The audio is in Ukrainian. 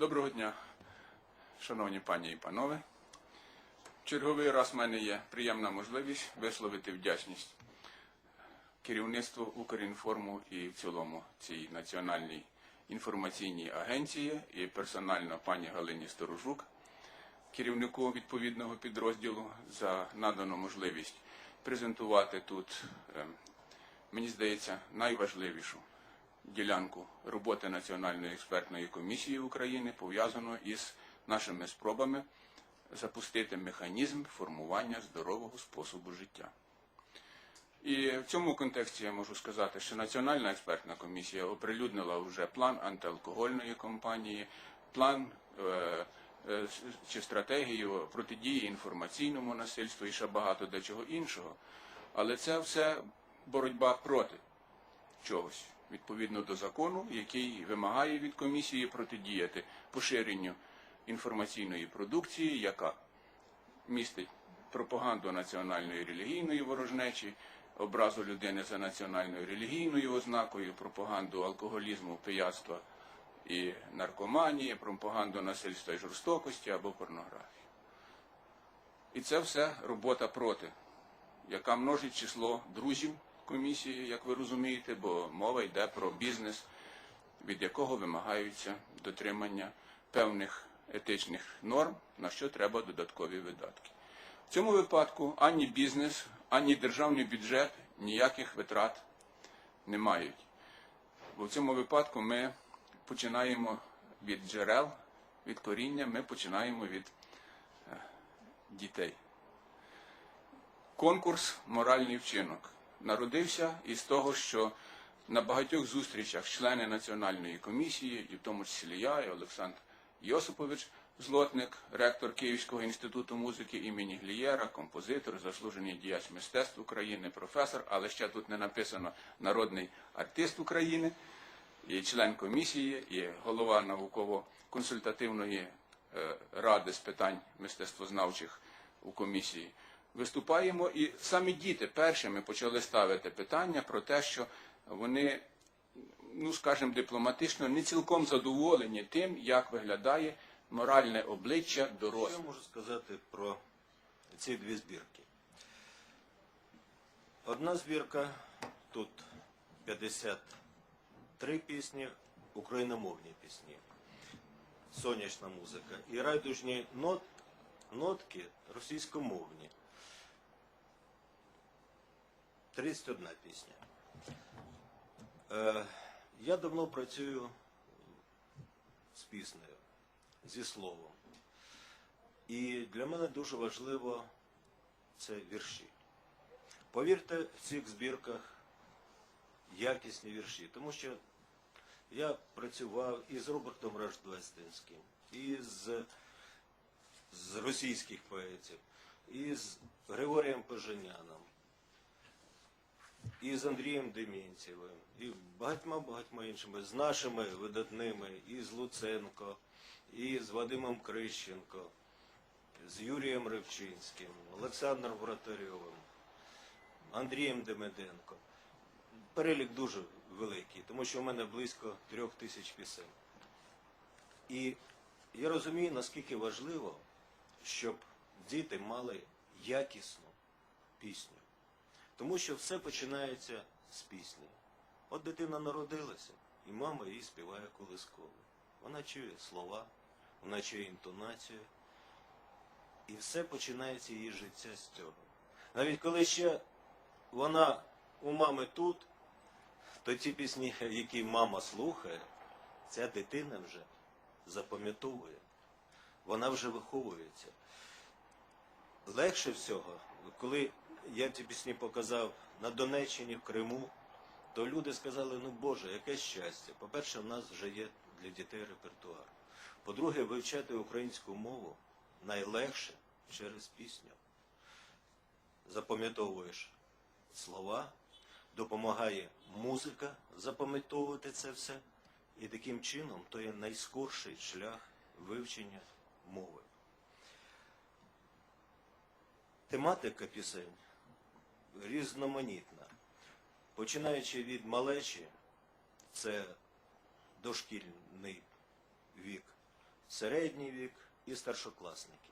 Доброго дня, шановні пані і панове. Черговий раз в мене є приємна можливість висловити вдячність керівництву Укрінформу і в цілому цій національній інформаційній агенції і персонально пані Галині Сторожук, керівнику відповідного підрозділу, за надану можливість презентувати тут, е, мені здається, найважливішу ділянку роботи Національної експертної комісії України пов'язану із нашими спробами запустити механізм формування здорового способу життя. І в цьому контексті я можу сказати, що Національна експертна комісія оприлюднила вже план антиалкогольної кампанії, план е, е, чи стратегію протидії інформаційному насильству і ще багато до чого іншого. Але це все боротьба проти чогось відповідно до закону, який вимагає від комісії протидіяти поширенню інформаційної продукції, яка містить пропаганду національної релігійної ворожнечі, образу людини за національною релігійною ознакою, пропаганду алкоголізму, пияцтва і наркоманії, пропаганду насильства і жорстокості або порнографії. І це все робота проти, яка множить число друзів комісії, як ви розумієте, бо мова йде про бізнес, від якого вимагаються дотримання певних етичних норм, на що треба додаткові видатки. В цьому випадку ані бізнес, ані державний бюджет ніяких витрат не мають. Бо в цьому випадку ми починаємо від джерел, від коріння, ми починаємо від е, дітей. Конкурс Моральний вчинок народився із того, що на багатьох зустрічах члени національної комісії, і в тому числі я, і Олександр Йосипович Злотник, ректор Київського інституту музики імені Глієра, композитор, заслужений діяч мистецтв України, професор, але ще тут не написано народний артист України, і член комісії, і голова науково-консультативної е, ради з питань мистецтвознавчих у комісії. Виступаємо, і самі діти першими почали ставити питання про те, що вони, ну скажімо, дипломатично не цілком задоволені тим, як виглядає моральне обличчя Що я можу сказати про ці дві збірки? Одна збірка, тут 53 пісні, україномовні пісні, сонячна музика. І райдужні нот, нотки російськомовні. 31 пісня. Е, я давно працюю з піснею, зі словом. І для мене дуже важливо це вірші. Повірте, в цих збірках якісні вірші, тому що я працював і з Робертом Рождественським, і з, з російських поетів, і з Григорієм Поженяном, і з Андрієм Дементьєвим, і багатьма-багатьма іншими, з нашими видатними, і з Луценко, і з Вадимом Крищенко, з Юрієм Ревчинським, Олександром Вратарьовим, Андрієм Демеденко. Перелік дуже великий, тому що в мене близько трьох тисяч пісень. І я розумію, наскільки важливо, щоб діти мали якісну пісню. Тому що все починається з пісні. От дитина народилася, і мама їй співає колискову. Вона чує слова, вона чує інтонацію. І все починається її життя з цього. Навіть коли ще вона у мами тут, то ті пісні, які мама слухає, ця дитина вже запам'ятовує. Вона вже виховується. Легше всього, коли я ці пісні показав на Донеччині, в Криму, то люди сказали, ну Боже, яке щастя. По-перше, в нас вже є для дітей репертуар. По-друге, вивчати українську мову найлегше через пісню. Запам'ятовуєш слова, допомагає музика запам'ятовувати це все. І таким чином то є найскорший шлях вивчення мови. Тематика пісень різноманітна. Починаючи від малечі, це дошкільний вік, середній вік і старшокласники.